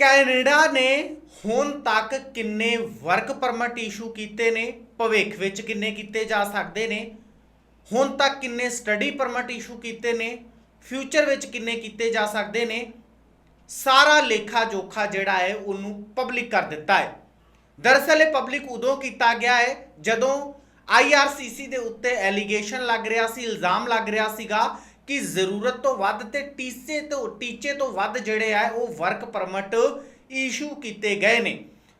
Canada ਨੇ ਹੁਣ ਤੱਕ ਕਿੰਨੇ ਵਰਕ ਪਰਮਿਟ ਇਸ਼ੂ ਕੀਤੇ ਨੇ, ਭਵਿੱਖ ਵਿੱਚ ਕਿੰਨੇ ਕੀਤੇ ਜਾ ਸਕਦੇ ਨੇ, ਹੁਣ ਤੱਕ ਕਿੰਨੇ ਸਟੱਡੀ ਪਰਮਿਟ ਇਸ਼ੂ ਕੀਤੇ ਨੇ, ਫਿਊਚਰ ਵਿੱਚ ਕਿੰਨੇ ਕੀਤੇ ਜਾ ਸਕਦੇ ਨੇ, ਸਾਰਾ ਲੇਖਾ ਜੋਖਾ ਜਿਹੜਾ ਹੈ ਉਹਨੂੰ ਪਬਲਿਕ ਕਰ ਦਿੱਤਾ ਹੈ। ਦਰਅਸਲ ਇਹ ਪਬਲਿਕ ਉਦੋਂ ਕੀਤਾ ਗਿਆ ਹੈ ਜਦੋਂ IRCC ਦੇ ਉੱਤੇ ਐਲੀਗੇਸ਼ਨ ਲੱਗ ਰਿਹਾ ਸੀ, ਇਲਜ਼ਾਮ ਲੱਗ ਰਿਹਾ ਸੀਗਾ ਕਿ ਜ਼ਰੂਰਤ ਤੋਂ ਵੱਧ ਤੇ ਟੀਚੇ ਤੋਂ ਟੀਚੇ ਤੋਂ ਵੱਧ ਜਿਹੜੇ ਆ, ਉਹ ਵਰਕ ਪਰਮਿਟ ਇਸ਼ੂ ਕੀਤੇ ਗਏ ਨੇ।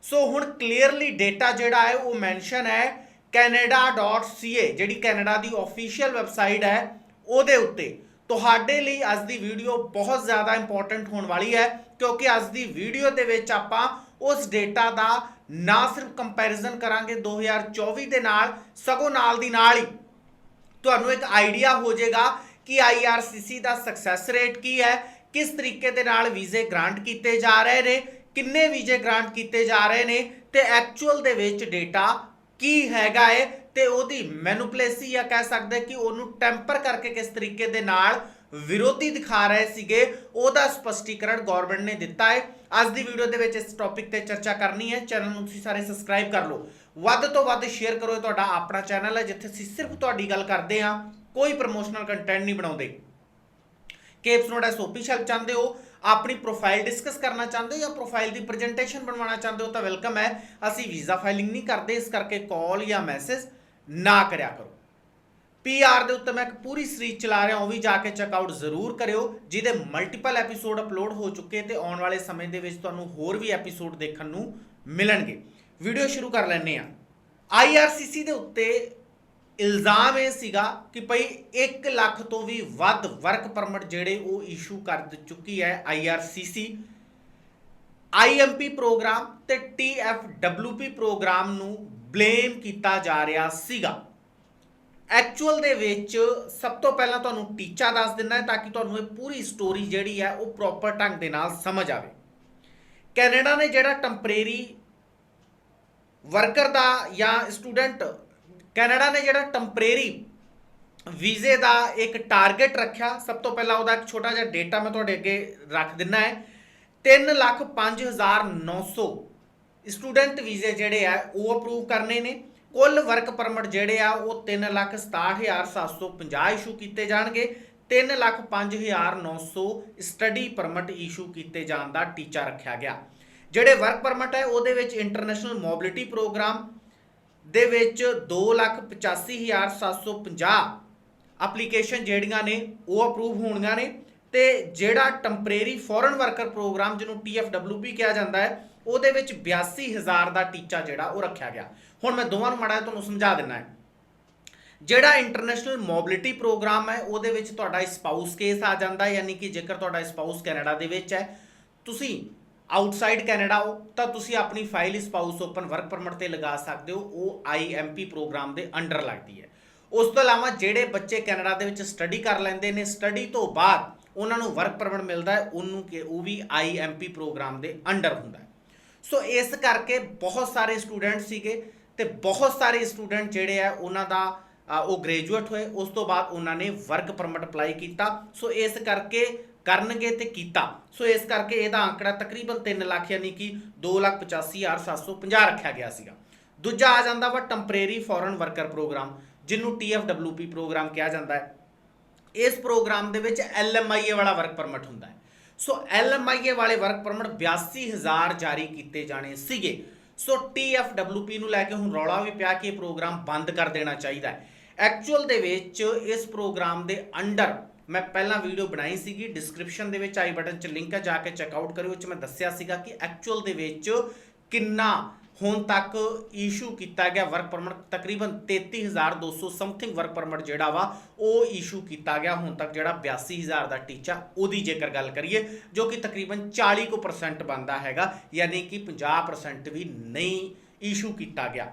ਸੋ ਹੁਣ ਕਲੀਅਰਲੀ ਡੇਟਾ ਜਿਹੜਾ ਹੈ, ਉਹ ਮੈਂਸ਼ਨ ਹੈ canada.ca ਜਿਹੜੀ ਕੈਨੇਡਾ ਦੀ ਆਫੀਸ਼ੀਅਲ ਵੈਬਸਾਈਟ ਹੈ, ਉਹਦੇ ਉੱਤੇ। ਤੁਹਾਡੇ ਲਈ ਅੱਜ ਦੀ ਵੀਡੀਓ ਬਹੁਤ ਜ਼ਿਆਦਾ ਇੰਪੋਰਟੈਂਟ ਹੋਣ ਵਾਲੀ ਹੈ, ਕਿਉਂਕਿ ਅੱਜ ਦੀ ਵੀਡੀਓ ਦੇ ਵਿੱਚ ਆਪਾਂ ਉਸ ਡੇਟਾ ਦਾ ਨਾ ਸਿਰਫ ਕੰਪੈਰੀਜ਼ਨ ਕਰਾਂਗੇ 2024 ਦੇ ਨਾਲ, ਸਗੋਂ ਨਾਲ ਦੀ ਨਾਲ ਹੀ। ਤੁਹਾਨੂੰ ਇੱਕ ਆਈਡੀਆ ਹੋ ਜਾਏਗਾ ਕਿ IRCC ਦਾ ਸਕਸੈਸ ਰੇਟ ਕੀ ਹੈ, ਕਿਸ ਤਰੀਕੇ ਦੇ ਨਾਲ ਵੀਜ਼ੇ ਗ੍ਰਾਂਟ ਕੀਤੇ ਜਾ ਰਹੇ ਨੇ, ਕਿੰਨੇ ਵੀਜ਼ੇ ਗ੍ਰਾਂਟ ਕੀਤੇ ਜਾ ਰਹੇ ਨੇ, ਤੇ ਐਕਚੁਅਲ ਦੇ ਵਿੱਚ ਡੇਟਾ ਕੀ ਹੈਗਾ ਏ, ਤੇ ਉਹਦੀ ਮੈਨੂਪਲੇਸੀ ਜਾਂ ਕਹਿ ਸਕਦੇ ਕਿ ਉਹਨੂੰ ਟੈਂਪਰ ਕਰਕੇ ਕਿਸ ਤਰੀਕੇ ਦੇ ਨਾਲ ਵਿਰੋਧੀ ਦਿਖਾ ਰਹੇ ਸੀਗੇ, ਉਹਦਾ ਸਪਸ਼ਟੀਕਰਨ ਗਵਰਨਮੈਂਟ ਨੇ ਦਿੱਤਾ ਹੈ ਅੱਜ ਦੀ ਵੀਡੀਓ ਦੇ ਵਿੱਚ ਇਸ ਟੌਪਿਕ ਤੇ ਚਰਚਾ ਕਰਨੀ ਹੈ ਚੈਨਲ ਨੂੰ ਤੁਸੀਂ ਸਾਰੇ ਸਬਸਕ੍ਰਾਈਬ ਕਰ ਲਓ। ਵੱਧ ਤੋਂ ਵੱਧ ਸ਼ੇਅਰ ਕਰੋ ਤੁਹਾਡਾ ਆਪਣਾ ਚੈਨਲ ਹੈ, ਜਿੱਥੇ ਅਸੀਂ ਸਿਰਫ ਤੁਹਾਡੀ ਗੱਲ ਕਰਦੇ ਹਾਂ। ਕੋਈ ਪ੍ਰਮੋਸ਼ਨਲ ਕੰਟੈਂਟ ਨਹੀਂ ਬਣਾਉਂਦੇ। ਕੇਪਸ ਨੋਟ ਐਸਓਪੀ ਸ਼ੈਲਫ ਚਾਹੁੰਦੇ ਹੋ, ਆਪਣੀ ਪ੍ਰੋਫਾਈਲ ਡਿਸਕਸ ਕਰਨਾ ਚਾਹੁੰਦੇ ਹੋ ਜਾਂ ਪ੍ਰੋਫਾਈਲ ਦੀ ਪ੍ਰੈਜੈਂਟੇਸ਼ਨ ਬਣਵਾਉਣਾ ਚਾਹੁੰਦੇ ਹੋ ਤਾਂ ਵੈਲਕਮ ਹੈ। ਅਸੀਂ ਵੀਜ਼ਾ ਫਾਈਲਿੰਗ ਨਹੀਂ ਕਰਦੇ, ਇਸ ਕਰਕੇ ਕਾਲ ਜਾਂ ਮੈਸੇਜ ਨਾ ਕਰਿਆ ਕਰੋ। ਪੀਆਰ ਦੇ ਉੱਤੇ ਮੈਂ ਇੱਕ ਪੂਰੀ ਸੀਰੀਜ਼ ਚਲਾ ਰਿਹਾ, ਉਹ ਵੀ ਜਾ ਕੇ ਚੈੱਕ ਆਊਟ ਜ਼ਰੂਰ ਕਰਿਓ, ਜਿਹਦੇ ਮਲਟੀਪਲ ਐਪੀਸੋਡ ਅਪਲੋਡ ਹੋ ਚੁੱਕੇ ਤੇ ਆਉਣ ਵਾਲੇ ਸਮੇਂ ਦੇ ਵਿੱਚ ਤੁਹਾਨੂੰ ਹੋਰ ਵੀ ਐਪੀਸੋਡ ਦੇਖਣ ਨੂੰ ਮਿਲਣਗੇ। ਵੀਡੀਓ ਸ਼ੁਰੂ ਕਰ ਲੈਂਦੇ ਆ IRCC ਦੇ ਉੱਤੇ ਇਲਜ਼ਾਮ ਇਹ ਸੀਗਾ ਕਿ ਭਈ 1 ਲੱਖ ਤੋਂ ਵੀ ਵੱਧ ਵਰਕ ਪਰਮਿਟ ਜਿਹੜੇ ਉਹ ਇਸ਼ੂ ਕਰ ਚੁੱਕੀ ਹੈ IRCC IMP ਪ੍ਰੋਗਰਾਮ ਤੇ TFWP ਪ੍ਰੋਗਰਾਮ ਨੂੰ ਬਲੇਮ ਕੀਤਾ ਜਾ ਰਿਹਾ ਸੀਗਾ। ਐਕਚੁਅਲ ਦੇ ਵਿੱਚ ਸਭ ਤੋਂ ਪਹਿਲਾਂ ਤੁਹਾਨੂੰ ਟੀਚਾ ਦੱਸ ਦਿੰਦਾ ਹੈ ਤਾਂ ਕਿ ਤੁਹਾਨੂੰ ਇਹ ਪੂਰੀ ਸਟੋਰੀ ਜਿਹੜੀ ਹੈ ਉਹ ਪ੍ਰੋਪਰ ਢੰਗ ਦੇ ਨਾਲ ਸਮਝ ਆਵੇ। ਕੈਨੇਡਾ ਨੇ ਜਿਹੜਾ ਟੈਂਪਰੇਰੀ ਵਰਕਰ ਦਾ ਜਾਂ ਸਟੂਡੈਂਟ ਕੈਨੇਡਾ ਨੇ ਜਿਹੜਾ ਟੈਂਪਰੇਰੀ ਵੀਜ਼ੇ ਦਾ ਇੱਕ ਟਾਰਗੇਟ ਰੱਖਿਆ, ਸਭ ਤੋਂ ਪਹਿਲਾਂ ਉਹਦਾ ਇੱਕ ਛੋਟਾ ਜਿਹਾ ਡੇਟਾ ਮੈਂ ਤੁਹਾਡੇ ਅੱਗੇ ਰੱਖ ਦਿੰਨਾ ਹੈ। 305900 ਸਟੂਡੈਂਟ ਵੀਜ਼ੇ ਜਿਹੜੇ ਆ, ਉਹ ਅਪਰੂਵ ਕਰਨੇ ਨੇ। ਕੁੱਲ ਵਰਕ ਪਰਮਿਟ ਜਿਹੜੇ ਆ, ਉਹ 367750 ਇਸ਼ੂ ਕੀਤੇ ਜਾਣਗੇ। 305900 ਸਟੱਡੀ ਪਰਮਿਟ ਇਸ਼ੂ ਕੀਤੇ ਜਾਣ ਦਾ ਟੀਚਾ ਰੱਖਿਆ ਗਿਆ। ਜਿਹੜੇ ਵਰਕ ਪਰਮਿਟ ਹੈ, ਉਹਦੇ ਵਿੱਚ ਇੰਟਰਨੈਸ਼ਨਲ ਮੋਬਿਲਿਟੀ ਪ੍ਰੋਗਰਾਮ ਦੇ ਵਿੱਚ 285750 ਐਪਲੀਕੇਸ਼ਨ ਜਿਹੜੀਆਂ ਨੇ, ਉਹ ਅਪਰੂਵ ਹੋਣੀਆਂ ਨੇ ਤੇ ਜਿਹੜਾ ਟੈਂਪਰੇਰੀ ਫੋਰਨ ਵਰਕਰ ਪ੍ਰੋਗਰਾਮ ਜਿਹਨੂੰ TFWP ਕਿਹਾ ਜਾਂਦਾ ਹੈ, ਉਹਦੇ ਵਿੱਚ 82000 ਦਾ ਟੀਚਾ ਜਿਹੜਾ, ਉਹ ਰੱਖਿਆ ਗਿਆ। ਹੁਣ ਮੈਂ ਦੋਵਾਂ ਨੂੰ ਮਾੜਾ ਤੁਹਾਨੂੰ ਸਮਝਾ ਦਿੰਦਾ ਹੈ। ਜਿਹੜਾ ਇੰਟਰਨੈਸ਼ਨਲ ਮੋਬਿਲਿਟੀ ਪ੍ਰੋਗਰਾਮ ਹੈ, ਉਹਦੇ ਵਿੱਚ ਤੁਹਾਡਾ ਸਪਾਊਸ ਕੇਸ ਆ ਜਾਂਦਾ ਯਾਨੀ ਕਿ ਜੇਕਰ ਤੁਹਾਡਾ ਸਪਾਊਸ ਕੈਨੇਡਾ ਦੇ ਵਿੱਚ ਹੈ, ਤੁਸੀਂ ਆਊਟਸਾਈਡ ਕੈਨੇਡਾ ਹੋ, ਤਾਂ ਤੁਸੀਂ ਆਪਣੀ file spouse open work permit ਤੇ ਲਗਾ ਸਕਦੇ ਹੋ, ਉਹ ਆਈਐਮਪੀ ਪ੍ਰੋਗਰਾਮ ਦੇ ਅੰਡਰ ਲੱਗਦੀ ਹੈ। ਉਸ ਤੋਂ ਇਲਾਵਾ ਜਿਹੜੇ ਬੱਚੇ ਕੈਨੇਡਾ ਦੇ ਵਿੱਚ ਸਟੱਡੀ ਕਰ ਲੈਂਦੇ ਨੇ ਸਟੱਡੀ ਤੋਂ ਬਾਅਦ ਉਹਨਾਂ ਨੂੰ ਵਰਕ ਪਰਮਿਟ ਮਿਲਦਾ ਹੈ, ਉਹਨੂੰ ਕਿ ਉਹ ਵੀ ਆਈਐਮਪੀ ਪ੍ਰੋਗਰਾਮ ਦੇ ਅੰਡਰ ਹੁੰਦਾ ਹੈ। ਸੋ ਇਸ ਕਰਕੇ ਬਹੁਤ ਸਾਰੇ ਸਟੂਡੈਂਟ ਸੀਗੇ ਤੇ ਬਹੁਤ ਸਾਰੇ ਸਟੂਡੈਂਟ ਜਿਹੜੇ ਆ, ਉਹਨਾਂ ਦਾ ਉਹ ਗ੍ਰੈਜੂਏਟ ਹੋਏ, ਉਸ ਤੋਂ ਬਾਅਦ ਉਹਨਾਂ ਨੇ ਵਰਕ ਪਰਮਿਟ ਅਪਲਾਈ ਕੀਤਾ। ਸੋ ਇਸ ਕਰਕੇ ਕਰਨਗੇ ਤੇ ਕੀਤਾ। ਸੋ ਇਸ ਕਰਕੇ ਇਹਦਾ ਅੰਕੜਾ ਤਕਰੀਬਨ 3 ਲੱਖ ਯਾਨੀ ਕਿ 285750 ਰੱਖਿਆ ਗਿਆ ਸੀਗਾ। ਦੂਜਾ ਆ ਜਾਂਦਾ ਵਾ ਟੈਂਪਰੇਰੀ ਫੋਰਨ ਵਰਕਰ ਪ੍ਰੋਗਰਾਮ ਜਿਹਨੂੰ TFWP ਪ੍ਰੋਗਰਾਮ ਕਿਹਾ ਜਾਂਦਾ ਹੈ। ਇਸ ਪ੍ਰੋਗਰਾਮ ਦੇ ਵਿੱਚ LMIA ਵਾਲਾ ਵਰਕ ਪਰਮਿਟ ਹੁੰਦਾ ਹੈ। ਸੋ LMIA ਵਾਲੇ ਵਰਕ ਪਰਮਿਟ 82000 ਜਾਰੀ ਕੀਤੇ ਜਾਣੇ ਸੀਗੇ। ਸੋ TFWP ਨੂੰ ਲੈ ਕੇ ਹੁਣ ਰੌਲਾ ਵੀ ਪਿਆ ਕਿ ਇਹ ਪ੍ਰੋਗਰਾਮ ਬੰਦ ਕਰ ਦੇਣਾ ਚਾਹੀਦਾ ਹੈ। ਐਕਚੁਅਲ ਦੇ ਵਿੱਚ ਇਸ ਪ੍ਰੋਗਰਾਮ ਦੇ ਅੰਡਰ ਮੈਂ ਪਹਿਲਾਂ ਵੀਡੀਓ ਬਣਾਈ ਸੀਗੀ ਡਿਸਕ੍ਰਿਪਸ਼ਨ ਦੇ ਵਿੱਚ ਆਈ ਬਟਨ 'ਚ ਲਿੰਕ ਹੈ ਜਾ ਕੇ ਚੈੱਕ ਆਊਟ ਕਰਿਓ ਉਹ 'ਚ ਮੈਂ ਦੱਸਿਆ ਸੀਗਾ ਕਿ ਐਕਚੁਅਲ ਦੇ ਵਿੱਚ ਕਿੰਨਾ ਹੁਣ ਤੱਕ ਇਸ਼ੂ ਕੀਤਾ ਗਿਆ ਵਰਕ ਪਰਮਿਟ ਤਕਰੀਬਨ 33200 ਸਮਥਿੰਗ ਵਰਕ ਪਰਮਿਟ ਜਿਹੜਾ ਵਾ, ਉਹ ਇਸ਼ੂ ਕੀਤਾ ਗਿਆ ਹੁਣ ਤੱਕ ਜਿਹੜਾ 82000 ਦਾ ਟੀਚਾ ਉਹਦੀ ਜੇਕਰ ਗੱਲ ਕਰੀਏ, ਜੋ ਕਿ ਤਕਰੀਬਨ 40% ਬਣਦਾ ਹੈਗਾ, ਯਾਨੀ ਕਿ 50% ਵੀ ਨਹੀਂ ਇਸ਼ੂ ਕੀਤਾ ਗਿਆ।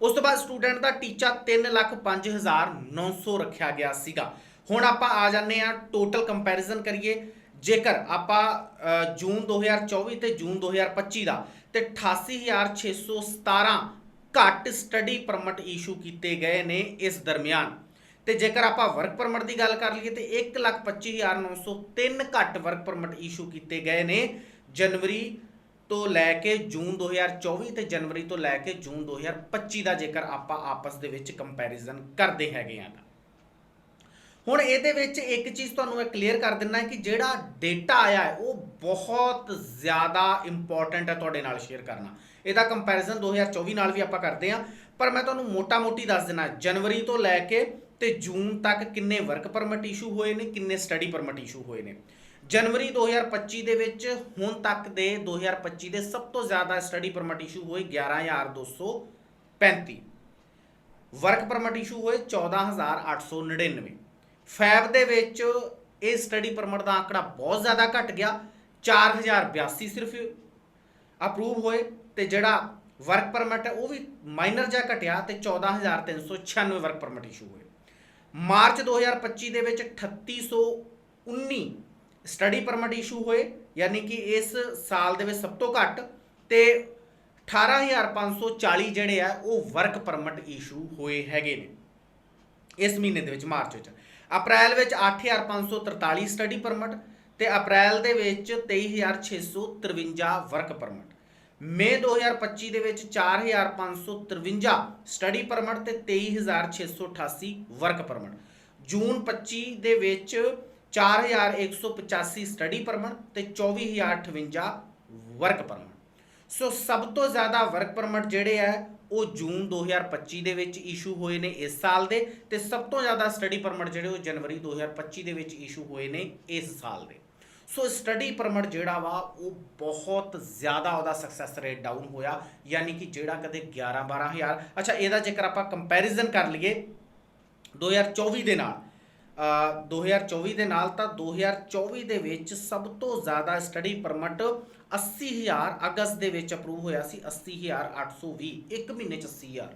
ਉਸ ਤੋਂ ਬਾਅਦ ਸਟੂਡੈਂਟ ਦਾ ਟੀਚਾ 305900 ਰੱਖਿਆ ਗਿਆ ਸੀਗਾ। ਹੁਣ ਆਪਾਂ ਆ ਜਾਂਦੇ ਆ ਟੋਟਲ ਕੰਪੈਰੀਜ਼ਨ ਕਰੀਏ। ਜੇਕਰ ਆਪਾਂ ਅ, ਜੂਨ 2024 ਤੇ ਜੂਨ 2025 ਦਾ ਤੇ 88617 ਘੱਟ ਸਟੱਡੀ ਪਰਮਿਟ ਇਸ਼ੂ ਕੀਤੇ ਗਏ ਨੇ ਇਸ ਦਰਮਿਆਨ। ਤੇ ਜੇਕਰ ਆਪਾਂ ਵਰਕ ਪਰਮਿਟ ਦੀ ਗੱਲ ਕਰ ਲਈਏ ਤੇ 125903 ਘੱਟ ਵਰਕ ਪਰਮਿਟ ਇਸ਼ੂ ਕੀਤੇ ਗਏ ਨੇ ਜਨਵਰੀ ਤੋਂ ਲੈ ਕੇ ਜੂਨ 2024 ਤੇ ਜਨਵਰੀ ਤੋਂ ਲੈ ਕੇ ਜੂਨ 2025 ਦਾ ਜੇਕਰ ਆਪਾਂ ਆਪਸ ਦੇ ਵਿੱਚ ਕੰਪੈਰੀਜ਼ਨ ਕਰਦੇ ਹੈਗੇ ਆ ਤਾਂ। ਹੁਣ ਇਹਦੇ ਵਿੱਚ ਇੱਕ ਚੀਜ਼ ਤੁਹਾਨੂੰ ਮੈਂ ਕਲੀਅਰ ਕਰ ਦਿੰਨਾ ਕਿ ਜਿਹੜਾ ਡੇਟਾ ਆਇਆ ਹੈ, ਉਹ ਬਹੁਤ ਜ਼ਿਆਦਾ ਇੰਪੋਰਟੈਂਟ ਹੈ ਤੁਹਾਡੇ ਨਾਲ ਸ਼ੇਅਰ ਕਰਨਾ। ਇਹਦਾ ਕੰਪੈਰੀਜ਼ਨ 2024 ਨਾਲ ਵੀ ਆਪਾਂ ਕਰਦੇ ਆ ਪਰ ਮੈਂ ਤੁਹਾਨੂੰ ਮੋਟਾ-ਮੋਟੀ ਦੱਸ ਦਿੰਨਾ ਜਨਵਰੀ ਤੋਂ ਲੈ ਕੇ ਤੇ ਜੂਨ ਤੱਕ ਕਿੰਨੇ ਵਰਕ ਪਰਮਿਟ ਇਸ਼ੂ ਹੋਏ ਨੇ, ਕਿੰਨੇ ਸਟੱਡੀ ਪਰਮਿਟ ਇਸ਼ੂ ਹੋਏ ਨੇ। ਜਨਵਰੀ 2025 ਦੇ ਵਿੱਚ, ਹੁਣ ਤੱਕ ਦੇ 2025 ਦੇ ਸਭ ਤੋਂ ਜ਼ਿਆਦਾ ਸਟੱਡੀ ਪਰਮਿਟ ਇਸ਼ੂ ਹੋਏ 11235 ਵਰਕ ਪਰਮਿਟ ਇਸ਼ੂ ਹੋਏ 14899 ਫੈਬ ਦੇ ਵਿੱਚ ਇਹ ਸਟੱਡੀ ਪਰਮਿਟ ਦਾ ਆંકੜਾ ਬਹੁਤ ਜ਼ਿਆਦਾ ਘਟ ਗਿਆ 4082 ਸਿਰਫ ਅਪਰੂਵ ਹੋਏ ਤੇ ਜਿਹੜਾ ਵਰਕ ਪਰਮਿਟ ਹੈ ਉਹ ਵੀ ਮਾਈਨਰ ਜਿਹਾ ਘਟਿਆ ਤੇ 14396 ਵਰਕ ਪਰਮਿਟ ਇਸ਼ੂ ਹੋਏ। ਮਾਰਚ 2025 ਦੇ ਵਿੱਚ 3819 ਸਟੱਡੀ ਪਰਮਿਟ ਇਸ਼ੂ ਹੋਏ, ਯਾਨੀ ਕਿ ਇਸ ਸਾਲ ਦੇ ਵਿੱਚ ਸਭ ਤੋਂ ਘੱਟ ਤੇ 18540 ਜਿਹੜੇ ਆ ਉਹ ਵਰਕ ਪਰਮਿਟ ਇਸ਼ੂ ਹੋਏ ਹੈਗੇ ਨੇ, ਇਸ ਮਹੀਨੇ ਦੇ ਵਿੱਚ ਮਾਰਚ ਵਿੱਚ। ਅਪ੍ਰੈਲ ਵਿੱਚ 8543 ਸਟੱਡੀ ਪਰਮਿਟ ਤੇ ਅਪ੍ਰੈਲ ਦੇ ਵਿੱਚ 23653 ਵਰਕ ਪਰਮਿਟ ਮਈ 2025 ਦੇ ਵਿੱਚ 4553 ਸਟੱਡੀ ਪਰਮਿਟ ਤੇ 23688 ਵਰਕ ਪਰਮਿਟ ਜੂਨ 25 ਦੇ ਵਿੱਚ 4185 ਸਟੱਡੀ ਪਰਮਿਟ ਤੇ 24058 ਵਰਕ ਪਰਮਿਟ ਸੋ ਸਭ ਤੋਂ ਜ਼ਿਆਦਾ ਵਰਕ ਪਰਮਿਟ ਜਿਹੜੇ ਆ ਉਹ ਜੂਨ 2025 ਦੇ ਵਿੱਚ ਇਸ਼ੂ ਹੋਏ ਨੇ ਇਸ ਸਾਲ ਦੇ ਤੇ ਸਭ ਤੋਂ ਜ਼ਿਆਦਾ ਸਟੱਡੀ ਪਰਮਿਟ ਜਿਹੜੇ ਉਹ ਜਨਵਰੀ 2025 ਦੇ ਵਿੱਚ ਇਸ਼ੂ ਹੋਏ ਨੇ ਇਸ ਸਾਲ ਦੇ। ਸੋ ਸਟੱਡੀ ਪਰਮਿਟ ਜਿਹੜਾ ਵਾ, ਉਹ ਬਹੁਤ ਜ਼ਿਆਦਾ ਉਹਦਾ ਸਕਸੈਸ ਰੇਟ ਡਾਊਨ ਹੋਇਆ, ਯਾਨੀ ਕਿ ਜਿਹੜਾ ਕਦੇ 11 12000 ਅੱਛਾ, ਇਹਦਾ ਜੇਕਰ ਆਪਾਂ ਕੰਪੈਰੀਜ਼ਨ ਕਰ ਲਈਏ 2024 ਦੇ ਨਾਲ 2024 ਦੇ ਨਾਲ ਤਾਂ 2024 ਦੇ ਵਿੱਚ ਸਭ ਤੋਂ ਜ਼ਿਆਦਾ ਸਟੱਡੀ ਪਰਮਿਟ 80000 ਅਗਸਤ ਦੇ ਵਿੱਚ ਅਪਰੂਵ ਹੋਇਆ ਸੀ 80820 ਇੱਕ ਮਹੀਨੇ ਚ 80000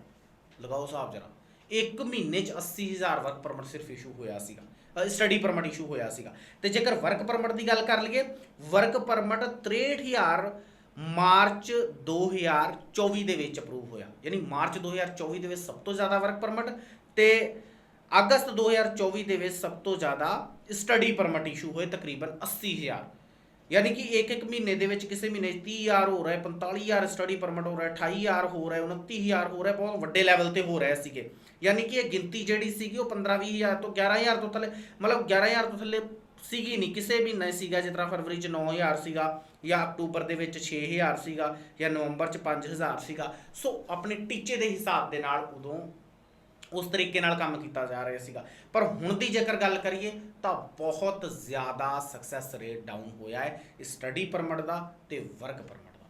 ਲਗਾਓ ਹਿਸਾਬ ਜਰਾ। ਇੱਕ ਮਹੀਨੇ ਚ 80000 ਵਰਕ ਪਰਮਿਟ ਸਿਰਫ ਇਸ਼ੂ ਹੋਇਆ ਸੀਗਾ ਸਟੱਡੀ ਪਰਮਿਟ ਇਸ਼ੂ ਹੋਇਆ ਸੀਗਾ। ਤੇ ਜੇਕਰ ਵਰਕ ਪਰਮਿਟ ਦੀ ਗੱਲ ਕਰ ਲਈਏ ਵਰਕ ਪਰਮਿਟ 63000 ਮਾਰਚ 2024 ਦੇ ਵਿੱਚ ਅਪਰੂਵ ਹੋਇਆ। ਯਾਨੀ ਮਾਰਚ 2024 ਦੇ ਵਿੱਚ ਸਭ ਤੋਂ ਜ਼ਿਆਦਾ ਵਰਕ ਪਰਮਿਟ ਤੇ ਅਗਸਤ 2024 ਦੇ ਵਿੱਚ ਸਭ ਤੋਂ ਜ਼ਿਆਦਾ ਸਟੱਡੀ ਪਰਮਿਟ ਇਸ਼ੂ ਹੋਏ ਤਕਰੀਬਨ 80000 ਯਾਨੀ ਕਿ ਇੱਕ ਇੱਕ ਮਹੀਨੇ ਦੇ ਵਿੱਚ ਕਿਸੇ ਮਹੀਨੇ 'ਚ 30000 ਹੋ ਰਿਹਾ 45000 ਸਟੱਡੀ ਪਰਮਿਟ ਹੋ ਰਿਹਾ 28000 ਹੋ ਰਿਹਾ 29000 ਹੋ ਰਿਹਾ, ਬਹੁਤ ਵੱਡੇ ਲੈਵਲ ਤੇ ਹੋ ਰਿਹਾ ਸੀਗੇ। ਯਾਨੀ ਕਿ ਇਹ ਗਿਣਤੀ ਜਿਹੜੀ ਸੀਗੀ ਉਹ 15 20000 ਤੋਂ 11000 ਤੋਂ ਥੱਲੇ, ਮਤਲਬ 11000 ਤੋਂ ਥੱਲੇ ਸੀਗੀ ਨਹੀਂ, ਕਿਸੇ ਮਹੀਨੇ ਸੀਗਾ, ਜਿਸ ਤਰ੍ਹਾਂ ਫਰਵਰੀ ਚ 9000 ਸੀਗਾ, ਜਾਂ ਅਕਤੂਬਰ ਦੇ ਵਿੱਚ 6000 ਸੀਗਾ, ਜਾਂ ਨਵੰਬਰ ਚ 5000 ਸੀਗਾ। ਸੋ ਆਪਣੇ ਟੀਚੇ ਦੇ ਹਿਸਾਬ ਦੇ ਨਾਲ ਉਦੋਂ ਉਸ ਤਰੀਕੇ ਨਾਲ ਕੰਮ ਕੀਤਾ ਜਾ ਰਿਹਾ ਸੀਗਾ। ਪਰ ਹੁਣ ਦੀ ਜੇਕਰ ਗੱਲ ਕਰੀਏ, ਤਾਂ ਬਹੁਤ ਜ਼ਿਆਦਾ ਸਕਸੈਸ ਰੇਟ ਡਾਊਨ ਹੋਇਆ ਹੈ ਸਟੱਡੀ ਪਰਮਿਟ ਦਾ ਤੇ ਵਰਕ ਪਰਮਿਟ ਦਾ।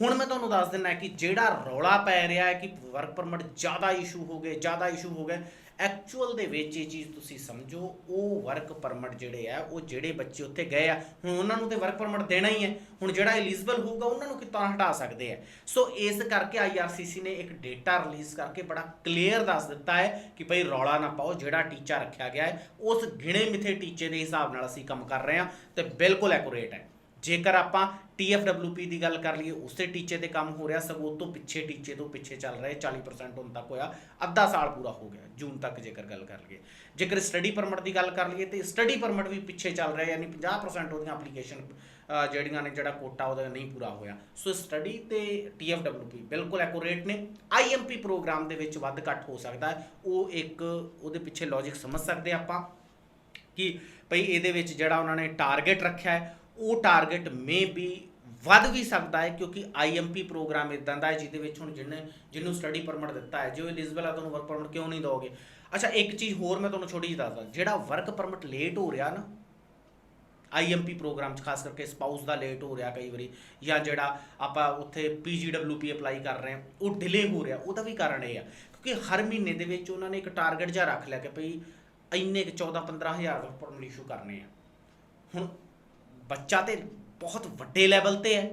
ਹੁਣ ਮੈਂ ਤੁਹਾਨੂੰ ਦੱਸ ਦਿੰਦਾ ਕਿ ਜਿਹੜਾ ਰੌਲਾ ਪੈ ਰਿਹਾ ਹੈ ਕਿ ਵਰਕ ਪਰਮਿਟ ਜ਼ਿਆਦਾ ਇਸ਼ੂ ਹੋ ਗਏ, ਜ਼ਿਆਦਾ ਇਸ਼ੂ ਹੋ ਗਏ ਐਕਚੁਅਲ ਦੇ ਵਿੱਚ ਇਹ ਚੀਜ਼ ਤੁਸੀਂ ਸਮਝੋ, ਉਹ ਵਰਕ ਪਰਮਿਟ ਜਿਹੜੇ ਆ, ਉਹ ਜਿਹੜੇ ਬੱਚੇ ਉੱਥੇ ਗਏ ਆ, ਹੁਣ ਉਹਨਾਂ ਨੂੰ ਤੇ ਵਰਕ ਪਰਮਿਟ ਦੇਣਾ ਹੀ ਹੈ ਹੁਣ ਜਿਹੜਾ ਐਲੀਜੀਬਲ ਹੋਊਗਾ, ਉਹਨਾਂ ਨੂੰ ਕਿੱਦਾਂ ਹਟਾ ਸਕਦੇ ਆ? ਸੋ ਇਸ ਕਰਕੇ ਆਈਆਰਸੀਸੀ ਨੇ ਇੱਕ ਡੇਟਾ ਰਿਲੀਜ਼ ਕਰਕੇ ਬੜਾ ਕਲੀਅਰ ਦੱਸ ਦਿੱਤਾ ਹੈ ਕਿ ਭਈ ਰੌਲਾ ਨਾ ਪਾਓ, ਜਿਹੜਾ ਟੀਚਾ ਰੱਖਿਆ ਗਿਆ ਹੈ, ਉਸ ਗਿਣੇ ਮਿਥੇ ਟੀਚੇ ਦੇ ਹਿਸਾਬ ਨਾਲ ਅਸੀਂ ਕੰਮ ਕਰ ਰਹੇ ਹਾਂ ਤੇ ਬਿਲਕੁਲ ਐਕੂਰੇਟ ਹੈ। ਜੇਕਰ ਆਪਾਂ TFWP ਦੀ ਗੱਲ ਕਰ ਲਈਏ, ਉਸੇ ਟੀਚੇ ਤੇ ਕੰਮ ਹੋ ਰਿਹਾ ਸਗੋਂ ਉਹ ਤੋਂ ਪਿੱਛੇ, ਟੀਚੇ ਤੋਂ ਪਿੱਛੇ ਚੱਲ ਰਿਹਾ 40% ਹੁਣ ਤੱਕ ਹੋਇਆ, ਅੱਧਾ ਸਾਲ ਪੂਰਾ ਹੋ ਗਿਆ, ਜੂਨ ਤੱਕ ਜੇਕਰ ਗੱਲ ਕਰ ਲਈਏ। ਜੇਕਰ ਸਟੱਡੀ ਪਰਮਿਟ ਦੀ ਗੱਲ ਕਰ ਲਈਏ, ਤੇ ਸਟੱਡੀ ਪਰਮਿਟ ਵੀ ਪਿੱਛੇ ਚੱਲ ਰਿਹਾ, ਯਾਨੀ 50% ਉਹਦੀਆਂ ਐਪਲੀਕੇਸ਼ਨ ਜਿਹੜੀਆਂ ਨੇ, ਜਿਹੜਾ ਕੋਟਾ ਉਹਦਾ ਨਹੀਂ ਪੂਰਾ ਹੋਇਆ। ਸੋ ਸਟੱਡੀ ਤੇ TFWP ਬਿਲਕੁਲ ਐਕੂਰੇਟ ਨੇ। IMP ਪ੍ਰੋਗਰਾਮ ਦੇ ਵਿੱਚ ਵੱਧ ਘੱਟ ਹੋ ਸਕਦਾ ਉਹ ਇੱਕ, ਉਹਦੇ ਪਿੱਛੇ ਲੌਜੀਕ ਸਮਝ ਸਕਦੇ ਆਪਾਂ ਕਿ ਭਈ ਇਹਦੇ ਵਿੱਚ ਜਿਹੜਾ ਉਹਨਾਂ ਨੇ ਟਾਰਗੇਟ ਰੱਖਿਆ ਹੈ ਉਹ ਟਾਰਗੇਟ ਮੇ ਬੀ ਵੱਧ ਵੀ ਸਕਦਾ ਹੈ, ਕਿਉਂਕਿ ਆਈਐਮਪੀ ਪ੍ਰੋਗਰਾਮ ਇਦਾਂ ਦਾ ਹੈ ਜਿਹਦੇ ਵਿੱਚ ਹੁਣ ਜਿਹਨੇ, ਜਿਹਨੂੰ ਸਟੱਡੀ ਪਰਮਿਟ ਦਿੱਤਾ ਹੈ, ਜੋ ਐਲੀਜੀਬਲ ਆ ਤੁਹਾਨੂੰ ਵਰਕ ਪਰਮਿਟ ਕਿਉਂ ਨਹੀਂ ਦੋਗੇ ਅੱਛਾ, ਇੱਕ ਚੀਜ਼ ਹੋਰ ਮੈਂ ਤੁਹਾਨੂੰ ਛੋਟੀ ਜਿਹੀ ਦੱਸਦਾ ਜਿਹੜਾ ਵਰਕ ਪਰਮਿਟ ਲੇਟ ਹੋ ਰਿਹਾ ਨਾ ਆਈਐਮਪੀ ਪ੍ਰੋਗਰਾਮ ਚ, ਖਾਸ ਕਰਕੇ ਸਪਾਊਸ ਦਾ ਲੇਟ ਹੋ ਰਿਹਾ ਕਈ ਵਾਰੀ, ਜਾਂ ਜਿਹੜਾ ਆਪਾਂ ਉੱਥੇ ਪੀਜੀਡਬਲਯੂਪੀ ਅਪਲਾਈ ਕਰ ਰਹੇ ਹਾਂ, ਉਹ ਡਿਲੇ ਹੋ ਰਿਹਾ, ਉਹਦਾ ਵੀ ਕਾਰਨ ਇਹ ਆ, ਕਿਉਂਕਿ ਹਰ ਮਹੀਨੇ ਦੇ ਵਿੱਚ ਉਹਨਾਂ ਨੇ ਇੱਕ ਟਾਰਗੇਟ ਜਿਹਾ ਰੱਖ ਲਿਆ ਕਿ ਭਈ ਇੰਨੇ ਕੁ 14 15000 ਵਰਕ ਪਰਮਿਟ ਇਸ਼ੂ ਕਰਨੇ ਆ। ਹੁਣ ਬੱਚਾ ਤੇ ਬਹੁਤ ਵੱਡੇ ਲੈਵਲ ਤੇ ਹੈ।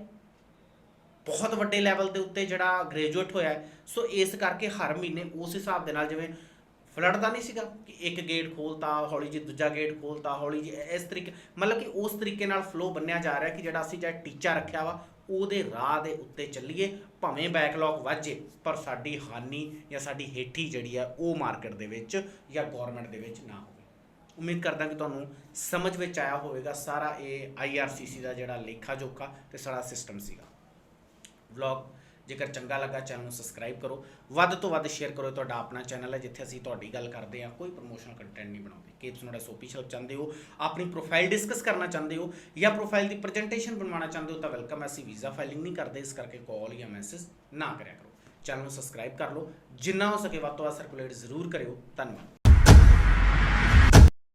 ਬਹੁਤ ਵੱਡੇ ਲੈਵਲ ਦੇ ਉੱਤੇ ਜਿਹੜਾ ਗ੍ਰੈਜੂਏਟ ਹੋਇਆ ਸੋ ਇਸ ਕਰਕੇ ਹਰ ਮਹੀਨੇ ਉਸ ਹਿਸਾਬ ਦੇ ਨਾਲ ਜਿਵੇਂ ਫਲੱਡ ਦਾ ਨਹੀਂ ਸੀਗਾ ਕਿ ਇੱਕ ਗੇਟ ਖੋਲਤਾ, ਹੌਲੀ ਜੀ ਦੂਜਾ ਗੇਟ ਖੋਲਤਾ, ਹੌਲੀ ਜੀ ਇਸ ਤਰੀਕੇ ਮਤਲਬ ਕਿ ਉਸ ਤਰੀਕੇ ਨਾਲ ਫਲੋ ਬੰਨਿਆ ਜਾ ਰਿਹਾ ਕਿ ਜਿਹੜਾ ਅਸੀਂ ਜਿਹੜਾ ਟੀਚਾ ਰੱਖਿਆ ਵਾ, ਉਹਦੇ ਰਾਹ ਦੇ ਉੱਤੇ ਚੱਲੀਏ, ਭਾਵੇਂ ਬੈਕਲੌਗ ਵਾਜੇ ਪਰ ਸਾਡੀ ਹਾਨੀ ਜਾਂ ਸਾਡੀ ਹੇਠੀ ਜਿਹੜੀ ਆ ਉਹ ਮਾਰਕੀਟ ਦੇ ਵਿੱਚ ਜਾਂ ਗਵਰਨਮੈਂਟ ਦੇ ਵਿੱਚ ਨਾ ਹੋਵੇ। ਉਮੀਦ ਕਰਦਾ ਕਿ ਤੁਹਾਨੂੰ ਸਮਝ ਵਿੱਚ ਆਇਆ ਹੋਵੇਗਾ ਸਾਰਾ ਇਹ ਆਈਆਰਸੀਸੀ ਦਾ ਜਿਹੜਾ ਲੇਖਾ ਜੋਖਾ ਤੇ ਸਾਰਾ ਸਿਸਟਮ ਸੀਗਾ। ਵਲੌਗ ਜੇਕਰ ਚੰਗਾ ਲੱਗਾ ਚੈਨਲ ਨੂੰ ਸਬਸਕ੍ਰਾਈਬ ਕਰੋ। ਵੱਧ ਤੋਂ ਵੱਧ ਸ਼ੇਅਰ ਕਰੋ ਤੁਹਾਡਾ ਆਪਣਾ ਚੈਨਲ ਹੈ, ਜਿੱਥੇ ਅਸੀਂ ਤੁਹਾਡੀ ਗੱਲ ਕਰਦੇ ਹਾਂ, ਕੋਈ ਪ੍ਰੋਮੋਸ਼ਨਲ ਕੰਟੈਂਟ ਨਹੀਂ ਬਣਾਉਂਦੇ। ਕਿ ਤੁਸੀਂ ਤੁਹਾਡਾ ਸੋਪੀ ਸ਼ੋਪ ਚਾਹੁੰਦੇ ਹੋ? ਆਪਣੀ ਪ੍ਰੋਫਾਈਲ ਡਿਸਕਸ ਕਰਨਾ ਚਾਹੁੰਦੇ ਹੋ ਜਾਂ ਪ੍ਰੋਫਾਈਲ ਦੀ ਪ੍ਰੈਜੈਂਟੇਸ਼ਨ ਬਣਵਾਉਣਾ ਚਾਹੁੰਦੇ ਹੋ, ਤਾਂ ਵੈਲਕਮ ਹੈ। ਅਸੀਂ ਵੀਜ਼ਾ ਫਾਈਲਿੰਗ ਨਹੀਂ ਕਰਦੇ, ਇਸ ਕਰਕੇ ਕਾਲ ਜਾਂ ਮੈਸੇਜ ਨਾ ਕਰਿਆ ਕਰੋ। ਚੈਨਲ ਨੂੰ ਸਬਸਕ੍ਰਾਈਬ ਕਰ ਲਓ। ਜਿੰਨਾ ਹੋ ਸਕੇ ਵੱਧ ਤੋਂ ਵੱਧ ਸਰਕੂਲੇਟ ਜ਼ਰੂਰ ਕਰਿਓ। ਧੰਨਵਾਦ।